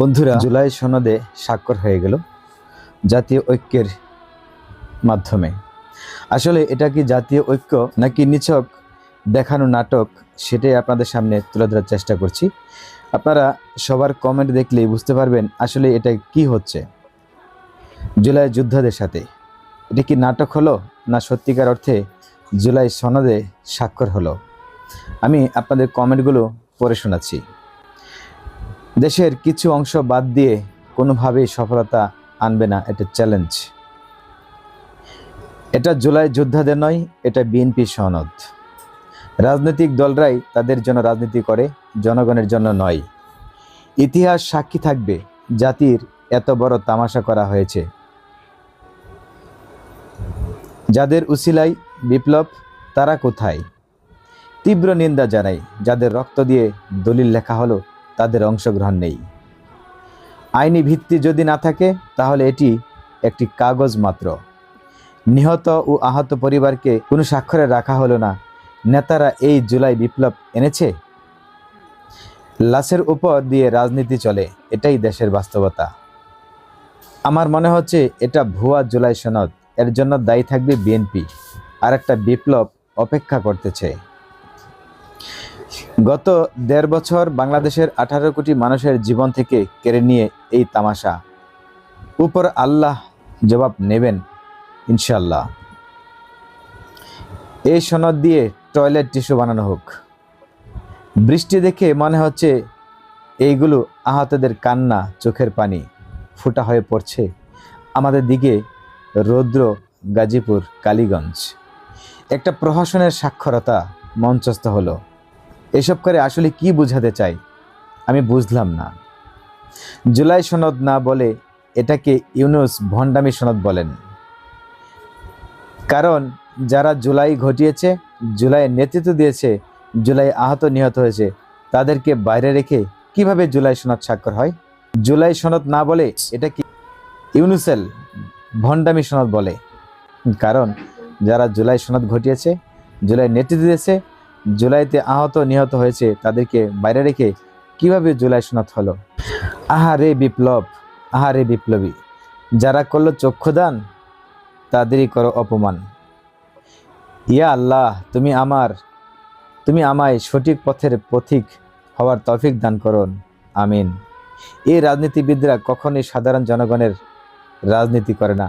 বন্ধুরা, জুলাই সনদে স্বাক্ষর হয়ে গেল জাতীয় ঐক্যের মাধ্যমে। আসলে এটা কি জাতীয় ঐক্য নাকি নিছক দেখানো নাটক, সেটাই আপনাদের সামনে তুলে ধরার চেষ্টা করছি। আপনারা সবার কমেন্ট দেখলেই বুঝতে পারবেন আসলে এটা কি হচ্ছে। জুলাই যোদ্ধাদের সাথে, এটা কি নাটক হলো না সত্যিকার অর্থে জুলাই সনদে স্বাক্ষর হলো? আমি আপনাদের কমেন্টগুলো পড়ে শোনাচ্ছি। দেশের কিছু অংশ বাদ দিয়ে কোনোভাবেই সফলতা আনবে না, এটা চ্যালেঞ্জ এটা জুলাই যোদ্ধাদের নয়, এটা বিএনপি সনদ। রাজনৈতিক দলরাই তাদের জন্য রাজনীতি করে, জনগণের জন্য নয়। ইতিহাস সাক্ষী থাকবে, জাতির এত বড় তামাশা করা হয়েছে। যাদের উসিলাই বিপ্লব, তারা কোথায়? তীব্র নিন্দা জানাই, যাদের রক্ত দিয়ে দলিল লেখা হলো তাদের অংশগ্রহণ নেই। আইনি ভিত্তি যদি না থাকে, তাহলে এটি একটি কাগজ মাত্র। নিহত ও আহত পরিবারকে কোনো স্বাক্ষরে রাখা হলো না। নেতারা এই জুলাই বিপ্লব এনেছে? লাশের উপর দিয়ে রাজনীতি চলে, এটাই দেশের বাস্তবতা। আমার মনে হচ্ছে এটা ভুয়া জুলাই সনদ, এর জন্য দায়ী থাকবে বিএনপি। আর একটা বিপ্লব অপেক্ষা করতেছে। গত দেড় বছর বাংলাদেশের আঠারো কোটি মানুষের জীবন থেকে কেড়ে নিয়ে এই তামাশা। উপর আল্লাহ জবাব নেবেন ইনশাল্লাহ এই সনদ দিয়ে টয়লেট টিস্যু বানানো হোক। বৃষ্টি দেখে মনে হচ্ছে এইগুলো আহতদের কান্না, চোখের পানি, ফুটা হয়ে পড়ছে। আমাদের দিকে রৌদ্র, গাজীপুর, কালীগঞ্জ। একটা প্রহসনের সাক্ষরতা মঞ্চস্থ হলো। এসব করে আসলে কি বোঝাতে চাই? আমি বুঝলাম না। জুলাই সনদ না বলে এটাকে ইউনুস ভণ্ডামি সনদ বলেন। কারণ যারা জুলাই ঘটিয়েছে জুলাই নেতৃত্ব দিয়েছে, জুলাই আহত নিহত হয়েছে, তাদেরকে বাইরে রেখে কীভাবে জুলাই সনদ স্বাক্ষর হয়? জুলাই সনদ না বলে এটা কি ইউনুসেল ভণ্ডামি সনদ বলে? কারণ যারা জুলাই সনদ ঘটিয়েছে, জুলাই নেতৃত্ব দিয়েছে জুলাইতে আহত, নিহত হয়েছে তাদেরকে বাইরে রেখে কীভাবে জুলাই সনদ হলো? আহারে বিপ্লব আহারে বিপ্লবী, যারা করল চক্ষুদান, তাদেরই করো অপমান। ইয়া আল্লাহ, তুমি আমার, তুমি আমায় সঠিক পথের পথিক হওয়ার তফিক দান করুন। আমিন। এই রাজনীতিবিদরা কখনই সাধারণ জনগণের রাজনীতি করে না,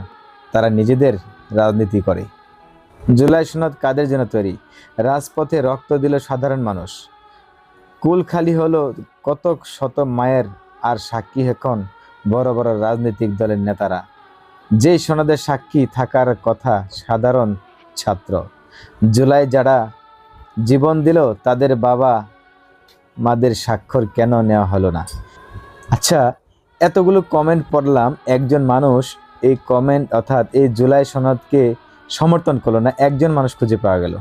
তারা নিজেদের রাজনীতি করে। জুলাই সনদ কাদের জন্য তৈরি? রাজপথে রক্ত দিল সাধারণ মানুষ। কুল খালি হলো কত শত মায়ের আর সাক্ষী এখন বড় বড় রাজনৈতিক দলের নেতারা। যে সনদের সাক্ষী থাকার কথা সাধারণ ছাত্র। জুলাই যারা জীবন দিল, তাদের বাবা মাদের স্বাক্ষর কেন নেওয়া হলো না? আচ্ছা এতগুলো কমেন্ট পড়লাম, একজন মানুষ এই কমেন্ট অর্থাৎ এই জুলাই সনদকে সমর্থন করল না, একজন মানুষ খুঁজে পাওয়া গেল।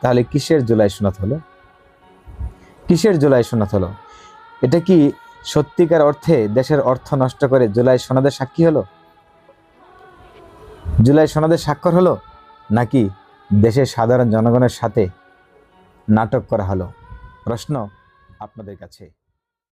তাহলে কিসের জুলাই সনদ হলো? কিসের জুলাই সনদ হলো? এটা কি সত্যিকার অর্থে দেশের অর্থ নষ্ট করে জুলাই সনদের সাক্ষী হলো? জুলাই সনদের স্বাক্ষর হলো? নাকি দেশের সাধারণ জনগণের সাথে নাটক করা হলো? প্রশ্ন আপনাদের কাছে।